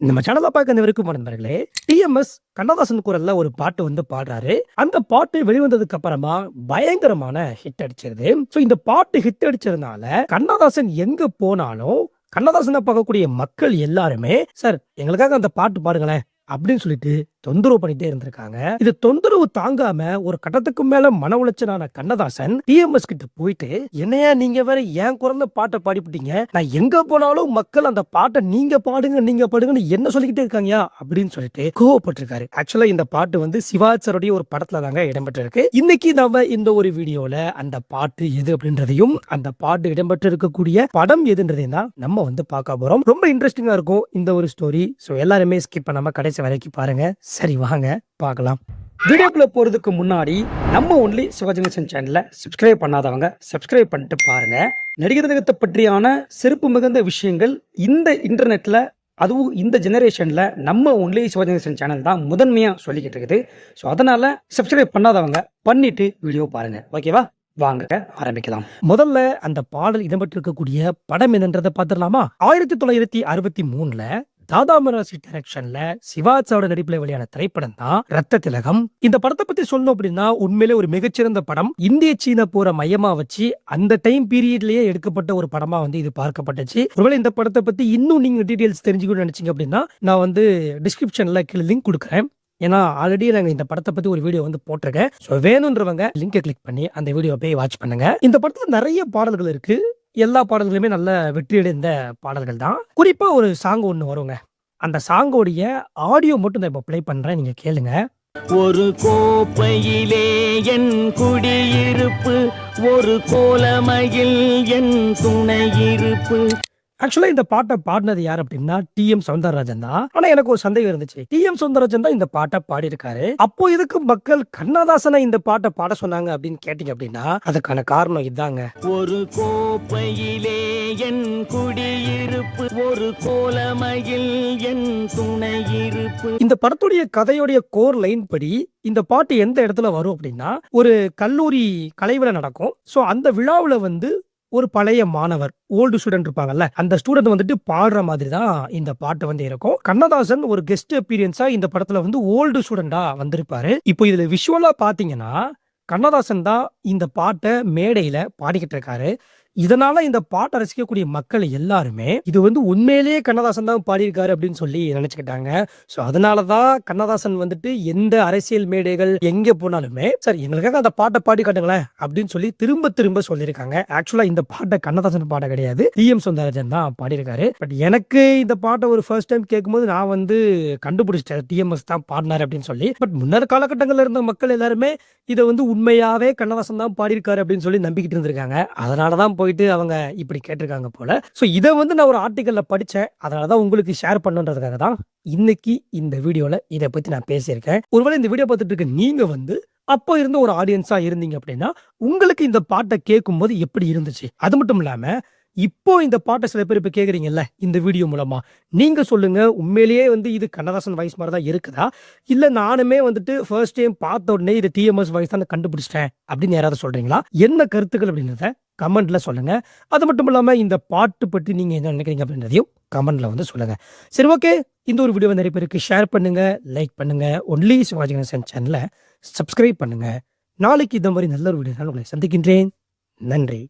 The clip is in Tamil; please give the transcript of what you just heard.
நம்ம சேனலை பார்க்க அனைவருக்கும் நண்பர்களே. டிஎம்எஸ் கண்ணதாசன் குரல்ல ஒரு பாட்டு வந்து பாடுறாரு. அந்த பாட்டு வெளிவந்ததுக்கு அப்புறமா பயங்கரமான ஹிட் அடிச்சிருது. ஸோ இந்த பாட்டு ஹிட் அடிச்சதுனால கண்ணதாசன் எங்க போனாலும் கண்ணதாசனை பார்க்கக்கூடிய மக்கள் எல்லாருமே சார் எங்களுக்காக அந்த பாட்டு பாடுங்களேன். அப்படின்னு சொல்லிட்டு தொந்தரவு பண்ணிட்டே இருந்திருக்காங்க. இது தொந்தரவு தாங்காம ஒரு கட்டத்துக்கு மேல மன உளைச்சலான கண்ணதாசன் டிஎம்எஸ் கிட்ட போயிட்டு என்னையா நீங்க வேற ஏன் குறந்த பாட்டை பாடிவிட்டீங்க நான் எங்க போனாலும் மக்கள் அந்த பாட்டை நீங்க பாடுங்க நீங்க பாடுங்கன்னு என்ன சொல்லிக்கிட்டே இருக்காங்கயா? அப்படின்னு சொல்லிட்டு கோவப்பட்டிருக்காரு. ஆக்சுவலா இந்த பாட்டு வந்து சிவாச்சருடைய ஒரு படத்துல தாங்க இடம்பெற்றிருக்கு. இன்னைக்கு நாம இந்த ஒரு வீடியோல அந்த பாட்டு எது அப்படின்றதையும் அந்த பாட்டு இடம்பெற்று இருக்கக்கூடிய படம் எதுன்றதையும் தான் நம்ம வந்து பார்க்க போறோம். ரொம்ப இன்ட்ரெஸ்டிங்கா இருக்கும் இந்த ஒரு ஸ்டோரி ஸோ எல்லாருமே ஸ்கிப் பண்ணாம கடைசி வரைக்கும் பாருங்க. சரி வாங்க பார்க்கலாம். வீடியோக்குள்ள போறதுக்கு முன்னாடி நம்ம ஒன்லி சிவாஜிநேசன் சேனலை சப்ஸ்கிரைப் பண்ணாதவங்க சப்ஸ்கிரைப் பண்ணிட்டு பாருங்க. நடிகர் திலகத்தை பற்றியான சிறப்பு மிகுந்த விஷயங்கள் இந்த இன்டர்நெட்ல அதுவும் இந்த ஜெனரேஷன்ல நம்ம ஒன்லி சிவாஜிநேசன் சேனல் தான் முதன்மையா சொல்லிக்கிட்டு இருக்குது. ஸோ அதனால சப்ஸ்கிரைப் பண்ணாதவங்க பண்ணிட்டு வீடியோ பாருங்க. ஓகேவா வாங்க ஆரம்பிக்கலாம். முதல்ல அந்த பாடல் இடம்பெற்றிருக்கக்கூடிய படம் என்னன்றதை பார்த்துடலாமா? ஆயிரத்தி தொள்ளாயிரத்தி அறுபத்தி மூணுல தாதா மராசி டைரக்ஷன்ல சிவாச்சாவோட நடிப்புல வெளியான திரைப்படம் தான் ரத்த திலகம். இந்த படத்தை பத்தி சொல்லணும் அப்படின்னா உண்மையிலே ஒரு மிகச்சிறந்த படம். இந்திய சீன போற மையமா வச்சு அந்த டைம் பீரியட்லயே எடுக்கப்பட்ட ஒரு படமா வந்து இது பார்க்கப்பட்டுச்சு. ஒருவேளை இந்த படத்தை பத்தி இன்னும் நீங்க டீடைல்ஸ் தெரிஞ்சுக்கணும்னு நினைச்சீங்க அப்படின்னா நான் வந்து டிஸ்கிரிப்ஷன்ல கீழே லிங்க் கொடுக்குறேன். ஏன்னா ஆல்ரெடி நாங்கள் இந்த படத்தை பத்தி ஒரு வீடியோ வந்து போட்டிருக்கேன். ஸோ வேணுன்றவங்க லிங்கை கிளிக் பண்ணி அந்த வீடியோ போய் வாட்ச் பண்ணுங்க. இந்த படத்தில் நிறைய பாடல்கள் இருக்கு. எல்லா பாடல்களுமே நல்ல வெற்றியடைந்த பாடல்கள் தான் குறிப்பாக ஒரு சாங் ஒன்று வருங்க. அந்த சாங்கோடைய ஆடியோ மட்டும் நான் இப்போ ப்ளே பண்ணுறேன் நீங்கள் கேளுங்க. ஒரு கோப்பையிலே என் குடியிருப்பு ஒரு கோலமையில் என் துணையிருப்பு ஆக்சுவலா இந்த பாட்டை பாடினது யார் அப்படின்னா டி எம் சவுந்தரராஜன் தான். ஆனா எனக்கு ஒரு சந்தேகம் இருந்துச்சு. டி எம் சவுந்தரராஜன் தான் இந்த பாட்டை பாடியிருக்காரு. அப்போ இதுக்கு மக்கள் கண்ணதாசனை இந்த பாட்டை பாட சொன்னாங்க அப்படின்னு கேட்டீங்க அப்படின்னா அதுக்கான காரணம் இதாங்க. ஒரு கோப்பையிலே என் குடியிருப்பு ஒரு கோலமையில் என் துணையிருப்பு. இந்த படத்துடைய கதையுடைய கோர் லைன் படி இந்த பாட்டு எந்த இடத்துல வரும் அப்படின்னா ஒரு கல்லூரி கலைவிழா நடக்கும். ஸோ அந்த விழாவில் வந்து ஒரு பழைய மாணவர் ஓல்டு ஸ்டூடெண்ட் இருப்பாங்கல்ல அந்த ஸ்டூடெண்ட் வந்துட்டு பாடுற மாதிரி தான் இந்த பாட்டு வந்து இருக்கும். கண்ணதாசன் ஒரு கெஸ்ட் அப்பீரியன்ஸா இந்த படத்துல வந்து ஓல்டு ஸ்டூடெண்டா வந்திருப்பாரு. இப்போ இதுல விஷுவலா பாத்தீங்கன்னா கண்ணதாசன் தான் இந்த பாட்டை மேடையில பாடிக்கிட்டு இருக்காரு. இதனால இந்த பாட்டை ரசிக்கக்கூடிய மக்கள் எல்லாருமே இது வந்து உண்மையிலேயே கண்ணதாசன் தான் பாடியிருக்காரு அப்படின்னு சொல்லி நினைச்சுக்கிட்டாங்க. ஸோ அதனால தான் கண்ணதாசன் வந்துட்டு எந்த அரசியல் மேடைகள் எங்கே போனாலுமே சார் எங்களுக்காக அந்த பாட்டை பாடி காட்டுங்களேன் அப்படின்னு சொல்லி திரும்ப திரும்ப சொல்லியிருக்காங்க. ஆக்சுவலாக இந்த பாட்டை கண்ணதாசன் பாட கிடையாது. டி எம் சுந்தரராஜன் தான் பாடியிருக்காரு. பட் எனக்கு இந்த பாட்டை ஒரு ஃபர்ஸ்ட் டைம் கேட்கும்போது நான் வந்து கண்டுபிடிச்சிட்டேன். டிஎம்எஸ் தான் பாடினார் அப்படின்னு சொல்லி. பட் முன்னர் காலகட்டங்களில் இருந்த மக்கள் எல்லாருமே இதை வந்து உண்மையாவே கண்ணதாசன் தான் பாடியிருக்காரு அப்படின்னு சொல்லி நம்பிக்கிட்டு இருந்திருக்காங்க. அதனால தான் போயிட்டு அவங்க இப்படி கேட்டிருக்காங்க போல. ஸோ இதை வந்து நான் ஒரு ஆர்டிக்கலில் படித்தேன் அதனால தான் உங்களுக்கு ஷேர் பண்ணுன்றதுக்காக தான் இன்னைக்கு இந்த வீடியோவில் இதை பற்றி நான் பேசியிருக்கேன். ஒருவேளை இந்த வீடியோ பார்த்துட்டு இருக்க நீங்கள் வந்து அப்போ இருந்த ஒரு ஆடியன்ஸாக இருந்தீங்க அப்படின்னா உங்களுக்கு இந்த பாட்டை கேட்கும்போது எப்படி இருந்துச்சு? அது மட்டும் இல்லாமல் இப்போ இந்த பாட்டை சில பேர் இப்போ கேட்குறீங்கல்ல இந்த வீடியோ மூலமா. நீங்க சொல்லுங்க உண்மையிலேயே வந்து இது கண்ணதாசன் வாய்ஸ் மாதிரி தான் இருக்குதா? இல்லை நானுமே வந்துட்டு ஃபர்ஸ்ட் டைம் பார்த்த உடனே இது டிஎம்எஸ் வாய்ஸ் தான் கண்டுபிடிச்சிட்டேன் அப்படின்னு யாராவது சொல்றீங்களா? என்ன கருத்துக்கள் அப்படின்றத கமெண்ட்டில் சொல்லுங்கள் அது மட்டும் இல்லாமல் இந்த பாட்டு பற்றி நீங்கள் என்ன நினைக்கிறீங்க அப்படின்றதையும் கமெண்ட்டில் வந்து சொல்லுங்கள் சரி ஓகே இந்த ஒரு வீடியோ நிறைய பேருக்கு ஷேர் பண்ணுங்கள் லைக் பண்ணுங்கள் ஒன்லி சிவாஜி கணேசன் சேனலை சப்ஸ்கிரைப் பண்ணுங்கள் நாளைக்கு இந்த மாதிரி நல்ல ஒரு வீடியோ உங்களை சந்திக்கின்றேன். நன்றி.